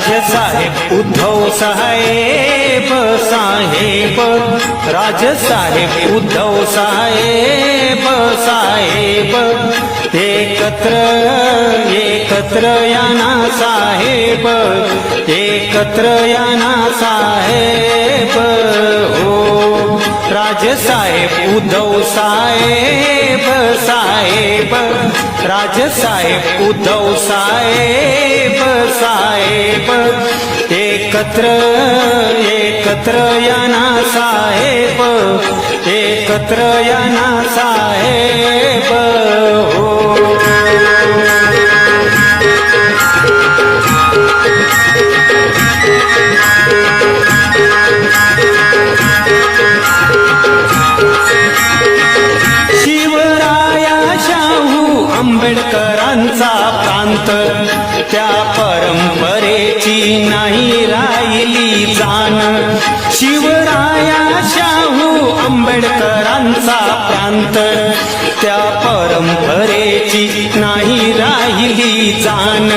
राजसाहेब उद्धव साहेब साहेब राजसाहेब उद्धव साहेब साहेब एकत्र एकत्र याना साहेब एकत्र याना साहेब हो. राजसाहेब उद्धव साहेब साहेब राजसाहेब उद्धव साहेब साहेब एकत्र एकत्र याना साहेब एकत्र याना साहेब हो. शिवराया शाहू आंबेडकरांचा प्रांत त्या परंपरेची नाही राहिली जाण. शिवराया शाहू आंबेडकरांचा प्रांत त्या परंपरेची नाही राहिली जाण.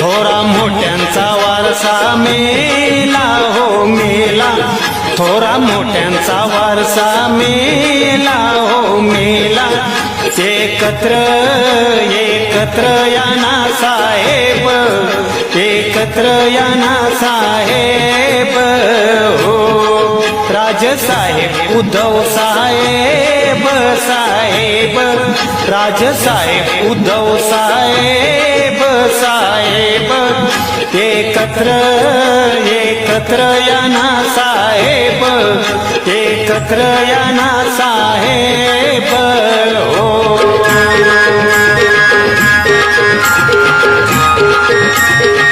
थोरा मोठ्यांचा वारसा मेला हो मेला. थोरा मोठ्यांचा वारसा मेला हो मेला. एकत्र एकत्र याना साहेब एकत्र याना साहेब हो. राजसाहेब उद्धव साहेब साहेब. राजसाहेब उद्धव साहेब साहेब. एकत्र एकत्र याना साहेब एकत्र याना साहेब. विरोधकांनी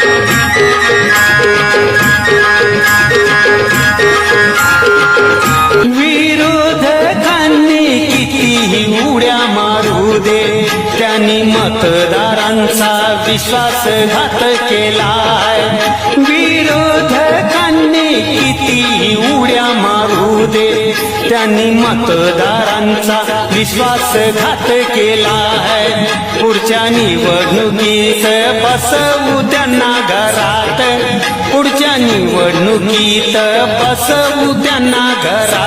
त्यांनी मतदारांचा विश्वासघात केलाय. विरोधकांनी किती उड्या मारू दे त्यांनी मतदारांचा विश्वासघात केलाय. पुढच्या निवडणुकीत बसवू त्यांना घरात. पुढच्या निवडणुकीत बसवू त्यांना घरात.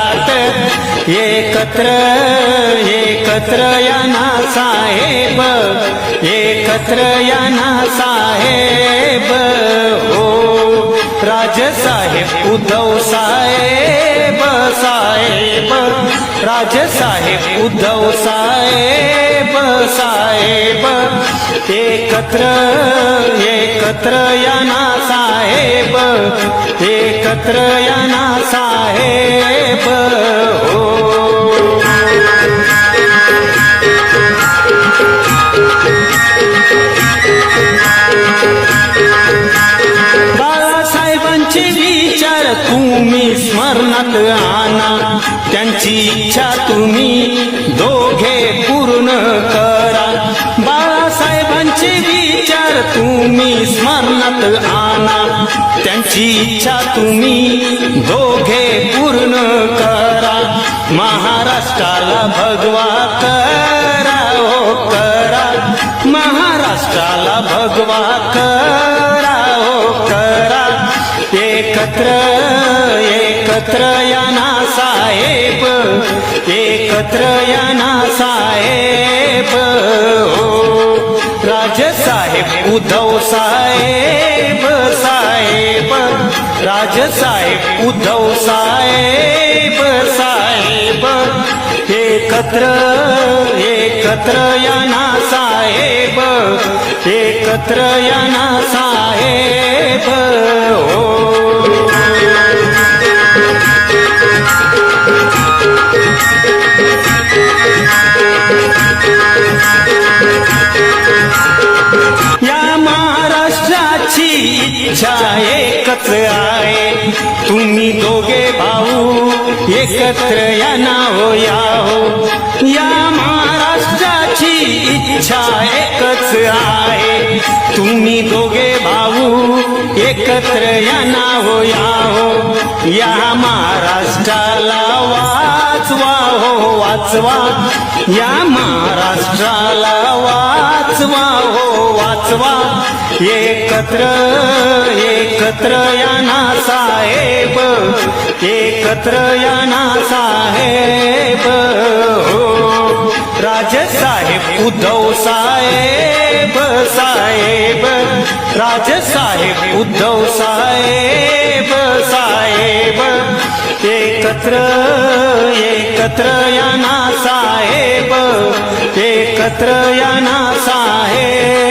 एकत्र एकत्र याना हो, साहेब एकत्र याना साहेब हो राजसाहेब उद्धव साहेब साहेब. राजसाहेब उद्धव साहेब साहेब. एकत्र एकत्र याना साहेब एकत्र याना साहेब हो विचार तुम्ही स्मरणात आणा. त्यांची इच्छा तुम्ही दोघे पूर्ण करा. बाळासाहेबांचे विचार तुम्ही स्मरणात आणा. त्यांची इच्छा तुम्ही दोघे पूर्ण करा. महाराष्ट्राला भगवा करा हो करा. महाराष्ट्राला भगवा करा. एकत्र एकत्र याना हो, साहेब एकत्र याना साहेब हो राजसाहेब उद्धव साहेब साहेब राजसाहेब उद्धव साहेब साहेब. एकत्र एकत्र याना साहेब एकत्र याना साहेब हो एकत्र या नाव या हो. या महाराष्ट्राची इच्छा एकच आहे. तुम्ही दोघे भाऊ एकत्र या नाव या हो. या महाराष्ट्राला वाचवा हो वाचवा. या महाराष्ट्राला वाचवा हो वाचवा. एकत्र एकत्र याना साहेब. एकत्र याना साहेब. हो राजसाहेब उद्धव साहेब साहेब. राजसाहेब उद्धव साहेब साहेब. एकत्र एकत्र याना साहेब. एकत्र याना साहेब.